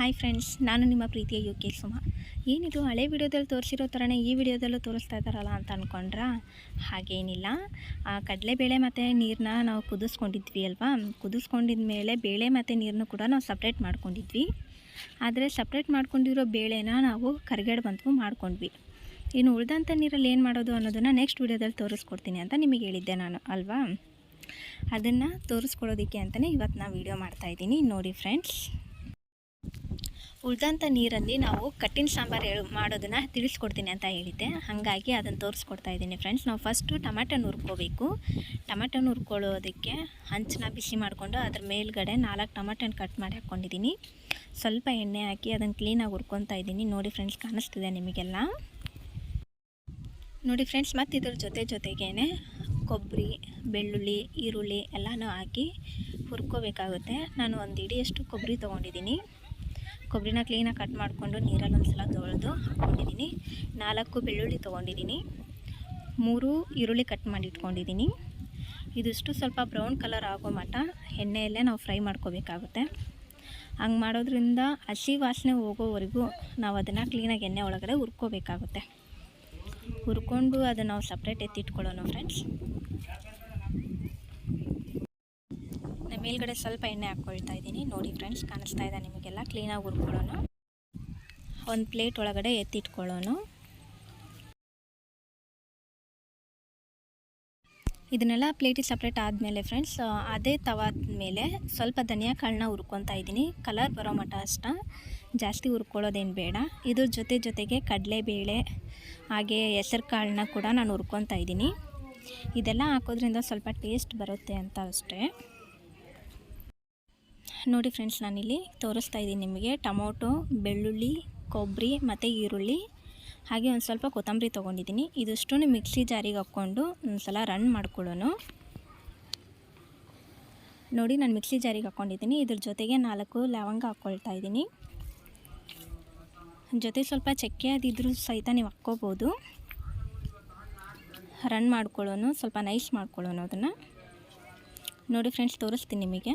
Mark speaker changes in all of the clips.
Speaker 1: Hi friends, ನಾನು ನಿಮ್ಮ ಪ್ರೀತಿಯ ಯು ಕೆ ಸುಮ ಏನಿದು, ಹಳೆ ವಿಡಿಯೋದಲ್ಲಿ ತೋರಿಸಿರೋ ಥರನೇ ಈ ವಿಡಿಯೋದಲ್ಲೂ ತೋರಿಸ್ತಾ ಇದ್ದಾರಲ್ಲ ಅಂತ ಅಂದ್ಕೊಂಡ್ರಾ ಹಾಗೇನಿಲ್ಲ. ಆ ಕಡಲೆಬೇಳೆ ಮತ್ತು ನೀರನ್ನ ನಾವು ಕುದಿಸ್ಕೊಂಡಿದ್ವಿ ಅಲ್ವಾ? ಕುದಿಸ್ಕೊಂಡಿದ ಮೇಲೆ ಬೇಳೆ ಮತ್ತು ನೀರನ್ನು ಕೂಡ ನಾವು ಸಪ್ರೇಟ್ ಮಾಡ್ಕೊಂಡಿದ್ವಿ. ಆದರೆ ಸಪ್ರೇಟ್ ಮಾಡ್ಕೊಂಡಿರೋ ಬೇಳೆನ ನಾವು ಕರಿಗಡೆ ಬಂತು ಮಾಡ್ಕೊಂಡ್ವಿ. ಇನ್ನು ಉಳಿದಂಥ ನೀರಲ್ಲಿ ಏನು ಮಾಡೋದು ಅನ್ನೋದನ್ನು ನೆಕ್ಸ್ಟ್ ವಿಡಿಯೋದಲ್ಲಿ ತೋರಿಸ್ಕೊಡ್ತೀನಿ ಅಂತ ನಿಮಗೆ ಹೇಳಿದ್ದೆ ನಾನು, ಅಲ್ವಾ? ಅದನ್ನು ತೋರಿಸ್ಕೊಡೋದಕ್ಕೆ ಅಂತಲೇ ಇವತ್ತು ನಾನು ವೀಡಿಯೋ ಮಾಡ್ತಾಯಿದ್ದೀನಿ ನೋಡಿ ಫ್ರೆಂಡ್ಸ್. ಉಳಿದಂಥ ನೀರಲ್ಲಿ ನಾವು ಕಟ್ಟಿನ ಸಾಂಬಾರು ಹೇಳು ಮಾಡೋದನ್ನು ತಿಳಿಸ್ಕೊಡ್ತೀನಿ ಅಂತ ಹೇಳಿದ್ದೆ. ಹಾಗಾಗಿ ಅದನ್ನು ತೋರಿಸ್ಕೊಡ್ತಾ ಇದ್ದೀನಿ ಫ್ರೆಂಡ್ಸ್ ನಾವು ಫಸ್ಟು ಟಮಾಟನ ಹುರ್ಕೋಬೇಕು ಟಮಾಟನ ಹುರ್ಕೊಳ್ಳೋದಕ್ಕೆ ಹಂಚನ್ನ ಬಿಸಿ ಮಾಡಿಕೊಂಡು ಅದ್ರ ಮೇಲ್ಗಡೆ ನಾಲ್ಕು ಟಮಾಟನ ಕಟ್ ಮಾಡಿ ಹಾಕ್ಕೊಂಡಿದ್ದೀನಿ. ಸ್ವಲ್ಪ ಎಣ್ಣೆ ಹಾಕಿ ಅದನ್ನು ಕ್ಲೀನಾಗಿ ಹುರ್ಕೊತಾ ಇದ್ದೀನಿ. ನೋಡಿ ಫ್ರೆಂಡ್ಸ್ ಕಾಣಿಸ್ತಿದೆ ನಿಮಗೆಲ್ಲ? ನೋಡಿ ಫ್ರೆಂಡ್ಸ್ ಮತ್ತು ಇದ್ರ ಜೊತೆ ಜೊತೆಗೇ ಕೊಬ್ಬರಿ ಬೆಳ್ಳುಳ್ಳಿ, ಈರುಳ್ಳಿ ಎಲ್ಲನೂ ಹಾಕಿ ಹುರ್ಕೋಬೇಕಾಗುತ್ತೆ. ನಾನು ಒಂದು ಇಡಿಯಷ್ಟು ಕೊಬ್ಬರಿ ತೊಗೊಂಡಿದ್ದೀನಿ. ಕೊಬ್ಬರಿನ ಕ್ಲೀನಾಗಿ ಕಟ್ ಮಾಡಿಕೊಂಡು ನೀರಲ್ಲಿ ಒಂದು ಸಲ ತೊಳೆದು ಹಾಕ್ಕೊಂಡಿದ್ದೀನಿ ನಾಲ್ಕು ಬೆಳ್ಳುಳ್ಳಿ ತೊಗೊಂಡಿದ್ದೀನಿ. ಮೂರು ಈರುಳ್ಳಿ ಕಟ್ ಮಾಡಿ ಇಟ್ಕೊಂಡಿದ್ದೀನಿ. ಇದಿಷ್ಟು ಸ್ವಲ್ಪ ಬ್ರೌನ್ ಕಲರ್ ಆಗೋ ಮಟ್ಟ ಎಣ್ಣೆಯಲ್ಲೇ ನಾವು ಫ್ರೈ ಮಾಡ್ಕೋಬೇಕಾಗುತ್ತೆ. ಹಂಗೆ ಮಾಡೋದ್ರಿಂದ ಹಸಿ ವಾಸನೆ ಹೋಗೋವರೆಗೂ ನಾವು ಅದನ್ನು ಕ್ಲೀನಾಗಿ ಎಣ್ಣೆ ಒಳಗಡೆ ಹುರ್ಕೋಬೇಕಾಗುತ್ತೆ. ಹುರ್ಕೊಂಡು ಅದನ್ನು ನಾವು ಸಪ್ರೇಟ್ ಎತ್ತಿಟ್ಕೊಳ್ಳೋಣ ಫ್ರೆಂಡ್ಸ್ ಮೇಲ್ಗಡೆ ಸ್ವಲ್ಪ ಎಣ್ಣೆ ಹಾಕ್ಕೊಳ್ತಾ ಇದ್ದೀನಿ. ನೋಡಿ ಫ್ರೆಂಡ್ಸ್ ಕಾಣಿಸ್ತಾ ಇದೆ ನಿಮಗೆಲ್ಲ. ಕ್ಲೀನಾಗಿ ಹುರ್ಕೊಳ್ಳೋಣ. ಒಂದು ಪ್ಲೇಟ್ ಒಳಗಡೆ ಎತ್ತಿಟ್ಕೊಳ್ಳೋಣ. ಇದನ್ನೆಲ್ಲ ಪ್ಲೇಟಿಗೆ ಸಪ್ರೇಟ್ ಆದಮೇಲೆ ಫ್ರೆಂಡ್ಸ್ ಅದೇ ತವಾದ ಮೇಲೆ ಸ್ವಲ್ಪ ಧನಿಯಾ ಕಾಳನ್ನ ಹುರ್ಕೊತಾ ಇದ್ದೀನಿ. ಕಲರ್ ಬರೋ ಮಟ್ಟ ಅಷ್ಟ. ಜಾಸ್ತಿ ಹುರ್ಕೊಳ್ಳೋದೇನು ಬೇಡ. ಇದ್ರ ಜೊತೆ ಜೊತೆಗೆ ಕಡಲೆಬೇಳೆ, ಹಾಗೆ ಹೆಸರು ಕಾಳನ್ನ ಕೂಡ ನಾನು ಹುರ್ಕೊತಾ ಇದ್ದೀನಿ. ಇದೆಲ್ಲ ಹಾಕೋದ್ರಿಂದ ಸ್ವಲ್ಪ ಟೇಸ್ಟ್ ಬರುತ್ತೆ ಅಂತ ಅಷ್ಟೇ. ನೋಡಿ ಫ್ರೆಂಡ್ಸ್, ನಾನಿಲ್ಲಿ ತೋರಿಸ್ತಾ ಇದ್ದೀನಿ ನಿಮಗೆ ಟೊಮೊಟೊ, ಬೆಳ್ಳುಳ್ಳಿ, ಕೊಬ್ಬರಿ ಮತ್ತು ಈರುಳ್ಳಿ. ಹಾಗೆ ಒಂದು ಸ್ವಲ್ಪ ಕೊತ್ತಂಬರಿ ತೊಗೊಂಡಿದ್ದೀನಿ. ಇದಿಷ್ಟು ಮಿಕ್ಸಿ ಜಾರಿಗೆ ಹಾಕ್ಕೊಂಡು ಒಂದು ಸಲ ರನ್ ಮಾಡ್ಕೊಳ್ಳೋಣ. ನೋಡಿ, ನಾನು ಮಿಕ್ಸಿ ಜಾರಿಗೆ ಹಾಕ್ಕೊಂಡಿದ್ದೀನಿ. ಇದ್ರ ಜೊತೆಗೆ ನಾಲ್ಕು ಲವಂಗ ಹಾಕ್ಕೊಳ್ತಾ ಇದ್ದೀನಿ. ಜೊತೆ ಸ್ವಲ್ಪ ಚಕ್ಕೆ ಅದಿದ್ರೂ ಸಹಿತ ನೀವು ಹಾಕ್ಕೋಬೋದು. ರನ್ ಮಾಡ್ಕೊಳ್ಳೋನು ಸ್ವಲ್ಪ ನೈಸ್ ಮಾಡ್ಕೊಳ್ಳೋಣ ಅದನ್ನು. ನೋಡಿ ಫ್ರೆಂಡ್ಸ್, ತೋರಿಸ್ತೀನಿ ನಿಮಗೆ.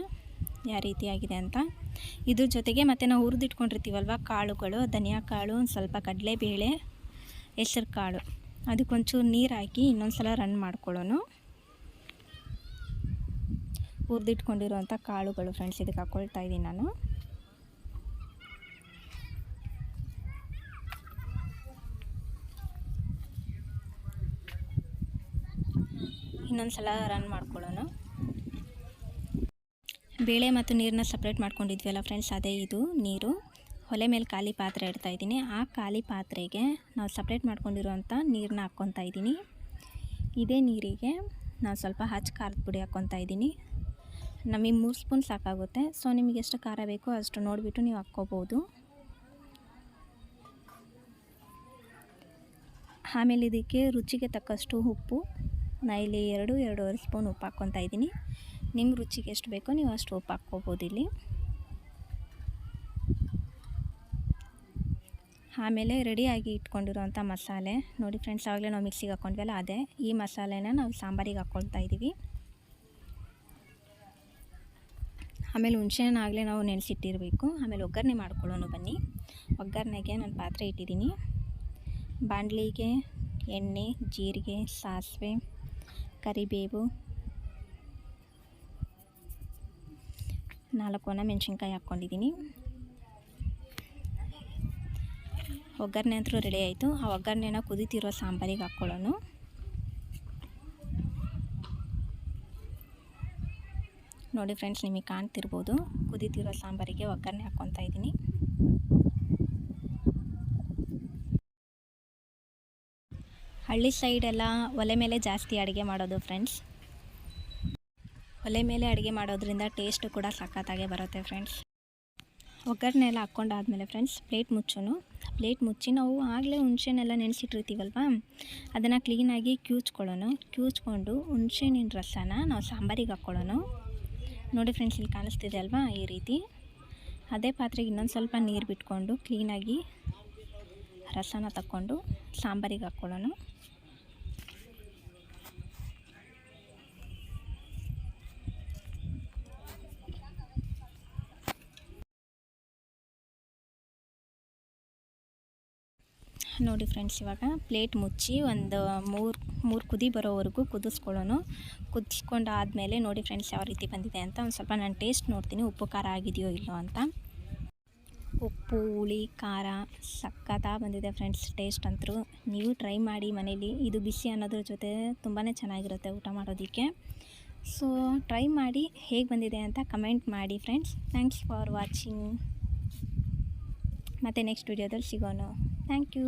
Speaker 1: ಯಾವ ರೀತಿಯಾಗಿದೆ ಅಂತ. ಇದ್ರ ಜೊತೆಗೆ ಮತ್ತು ನಾವು ಹುರಿದಿಟ್ಕೊಂಡಿರ್ತೀವಲ್ವ ಕಾಳುಗಳು, ಧನಿಯಾ ಕಾಳು, ಒಂದು ಸ್ವಲ್ಪ ಕಡಲೆಬೇಳೆ, ಹೆಸರು ಕಾಳು. ಅದಕ್ಕೊಂಚೂರು ನೀರು ಹಾಕಿ ಇನ್ನೊಂದು ಸಲ ರನ್ ಮಾಡ್ಕೊಳ್ಳೋಣ ಹುರಿದಿಟ್ಕೊಂಡಿರುವಂಥ ಕಾಳುಗಳು ಫ್ರೆಂಡ್ಸ್ ಇದಕ್ಕೆ ಹಾಕ್ಕೊಳ್ತಾ ಇದ್ದೀನಿ ನಾನು. ಇನ್ನೊಂದು ಸಲ ರನ್ ಮಾಡ್ಕೊಳ್ಳೋಣ ಬೇಳೆ ಮತ್ತು ನೀರನ್ನ ಸಪ್ರೇಟ್ ಮಾಡ್ಕೊಂಡಿದ್ವಲ್ಲ ಫ್ರೆಂಡ್ಸ್ ಅದೇ ಇದು ನೀರು. ಒಲೆ ಮೇಲೆ ಖಾಲಿ ಪಾತ್ರೆ ಇಡ್ತಾ ಇದ್ದೀನಿ. ಆ ಖಾಲಿ ಪಾತ್ರೆಗೆ ನಾವು ಸಪ್ರೇಟ್ ಮಾಡ್ಕೊಂಡಿರುವಂಥ ನೀರನ್ನ ಹಾಕ್ಕೊತಾ ಇದ್ದೀನಿ. ಇದೇ ನೀರಿಗೆ ನಾನು ಸ್ವಲ್ಪ ಹಚ್ಚ ಖಾರದ ಪುಡಿ ಹಾಕ್ಕೊತಾ ಇದ್ದೀನಿ. ನಮಗೆ ಮೂರು ಸ್ಪೂನ್ ಸಾಕಾಗುತ್ತೆ. ಸೊ ನಿಮಗೆ ಎಷ್ಟು ಖಾರ ಬೇಕೋ ಅಷ್ಟು ನೋಡಿಬಿಟ್ಟು ನೀವು ಹಾಕ್ಕೋಬೋದು. ಆಮೇಲೆ ಇದಕ್ಕೆ ರುಚಿಗೆ ತಕ್ಕಷ್ಟು ಉಪ್ಪು ನಾನು ಇಲ್ಲಿ ಎರಡು, ಎರಡೂವರೆ ಸ್ಪೂನ್ ಉಪ್ಪು ಹಾಕ್ಕೊತಾ ಇದ್ದೀನಿ. ನಿಮ್ಮ ರುಚಿಗೆ ಎಷ್ಟು ಬೇಕೋ ನೀವು ಅಷ್ಟು ಉಪ್ಪು ಹಾಕ್ಕೋಬೋದು ಇಲ್ಲಿ. ಆಮೇಲೆ ರೆಡಿಯಾಗಿ ಇಟ್ಕೊಂಡಿರುವಂಥ ಮಸಾಲೆ. ನೋಡಿ ಫ್ರೆಂಡ್ಸ್ ಆವಾಗಲೇ ನಾವು ಮಿಕ್ಸಿಗೆ ಹಾಕ್ಕೊಂಡ್ವಲ್ಲ, ಅದೇ. ಈ ಮಸಾಲೆನ ನಾವು ಸಾಂಬಾರಿಗೆ ಹಾಕ್ಕೊಳ್ತಾ ಇದ್ದೀವಿ ಆಮೇಲೆ ಹುಣಸೆಹಣ್ಣು ಆಗಲೇ ನಾವು ನೆನೆಸಿಟ್ಟಿರಬೇಕು. ಆಮೇಲೆ ಒಗ್ಗರಣೆ ಮಾಡ್ಕೊಳ್ಳೋಣ ಬನ್ನಿ. ಒಗ್ಗರಣೆಗೆ ನಾನು ಪಾತ್ರೆ ಇಟ್ಟಿದ್ದೀನಿ. ಬಾಂಡ್ಲಿಗೆ ಎಣ್ಣೆ, ಜೀರಿಗೆ, ಸಾಸಿವೆ, ಕರಿಬೇವು ನಾಲ್ಕು ಒಣ ಮೆಣಸಿನ್ಕಾಯಿ ಹಾಕ್ಕೊಂಡಿದ್ದೀನಿ. ಒಗ್ಗರಣೆ ಅಂತೂ ರೆಡಿ ಆಯಿತು. ಆ ಒಗ್ಗರಣೆನ ಕುದಿತಿರೋ ಸಾಂಬಾರಿಗೆ ಹಾಕ್ಕೊಳ್ಳೋಣ. ನೋಡಿ ಫ್ರೆಂಡ್ಸ್ ನಿಮಗೆ ಕಾಣ್ತಿರ್ಬೋದು. ಕುದಿತಿರೋ ಸಾಂಬಾರಿಗೆ ಒಗ್ಗರಣೆ ಹಾಕ್ಕೊತಾ ಇದ್ದೀನಿ. ಹಳ್ಳಿ ಸೈಡೆಲ್ಲ ಒಲೆ ಮೇಲೆ ಜಾಸ್ತಿ ಅಡುಗೆ ಮಾಡೋದು ಫ್ರೆಂಡ್ಸ್ ಒಲೆ ಮೇಲೆ ಅಡುಗೆ ಮಾಡೋದ್ರಿಂದ ಟೇಸ್ಟು ಕೂಡ ಸಖತ್ತಾಗೆ ಬರುತ್ತೆ ಫ್ರೆಂಡ್ಸ್ ಒಗ್ಗರಣೆ ಎಲ್ಲ ಹಾಕ್ಕೊಂಡಾದ್ಮೇಲೆ ಫ್ರೆಂಡ್ಸ್ ಪ್ಲೇಟ್ ಮುಚ್ಚೋನು. ಪ್ಲೇಟ್ ಮುಚ್ಚಿ ನಾವು ಆಗಲೇ ಹುಣ್ಸೆನೆಲ್ಲ ನೆನೆಸಿಟ್ಟಿರ್ತೀವಲ್ವ? ಅದನ್ನು ಕ್ಲೀನಾಗಿ ಕ್ಯೂಚ್ಕೊಳ್ಳೋಣ ಕ್ಯೂಚ್ಕೊಂಡು ಹುಣ್ಸೆಹಣ್ಣಿನ ರಸನ ನಾವು ಸಾಂಬಾರಿಗೆ ಹಾಕ್ಕೊಳ್ಳೋಣ ನೋಡಿ ಫ್ರೆಂಡ್ಸ್ ಇಲ್ಲಿ ಕಾಣಿಸ್ತಿದೆ ಅಲ್ವಾ ಈ ರೀತಿ? ಅದೇ ಪಾತ್ರೆಗೆ ಇನ್ನೊಂದು ಸ್ವಲ್ಪ ನೀರು ಬಿಟ್ಕೊಂಡು ಕ್ಲೀನಾಗಿ ರಸನ ತಕ್ಕೊಂಡು ಸಾಂಬಾರಿಗೆ ಹಾಕ್ಕೊಳ್ಳೋಣ ನೋಡಿ ಫ್ರೆಂಡ್ಸ್, ಇವಾಗ ಪ್ಲೇಟ್ ಮುಚ್ಚಿ ಒಂದು ಮೂರು ಮೂರು ಕುದಿ ಬರೋವರೆಗೂ ಕುದಿಸ್ಕೊಳ್ಳೋಣ ಕುದಿಸ್ಕೊಂಡಾದಮೇಲೆ ನೋಡಿ ಫ್ರೆಂಡ್ಸ್, ಯಾವ ರೀತಿ ಬಂದಿದೆ ಅಂತ ಒಂದು ಸ್ವಲ್ಪ ನಾನು ಟೇಸ್ಟ್ ನೋಡ್ತೀನಿ, ಉಪ್ಪು ಖಾರ ಆಗಿದೆಯೋ ಇಲ್ಲೋ ಅಂತ. ಉಪ್ಪು, ಹುಳಿ, ಖಾರ ಸಕ್ಕತ್ತಾಗಿ ಬಂದಿದೆ ಫ್ರೆಂಡ್ಸ್ ಟೇಸ್ಟ್ ಅಂತೂ. ನೀವು ಟ್ರೈ ಮಾಡಿ ಮನೇಲಿ. ಇದು ಬಿಸಿ ಅನ್ನೋದ್ರ ಜೊತೆ ತುಂಬಾ ಚೆನ್ನಾಗಿರುತ್ತೆ ಊಟ ಮಾಡೋದಕ್ಕೆ. ಸೊ, ಟ್ರೈ ಮಾಡಿ ಹೇಗೆ ಬಂದಿದೆ ಅಂತ ಕಮೆಂಟ್ ಮಾಡಿ ಫ್ರೆಂಡ್ಸ್. Thanks for watching. ಮತ್ತು ನೆಕ್ಸ್ಟ್ ವಿಡಿಯೋದಲ್ಲಿ ಸಿಗೋಣ. Thank you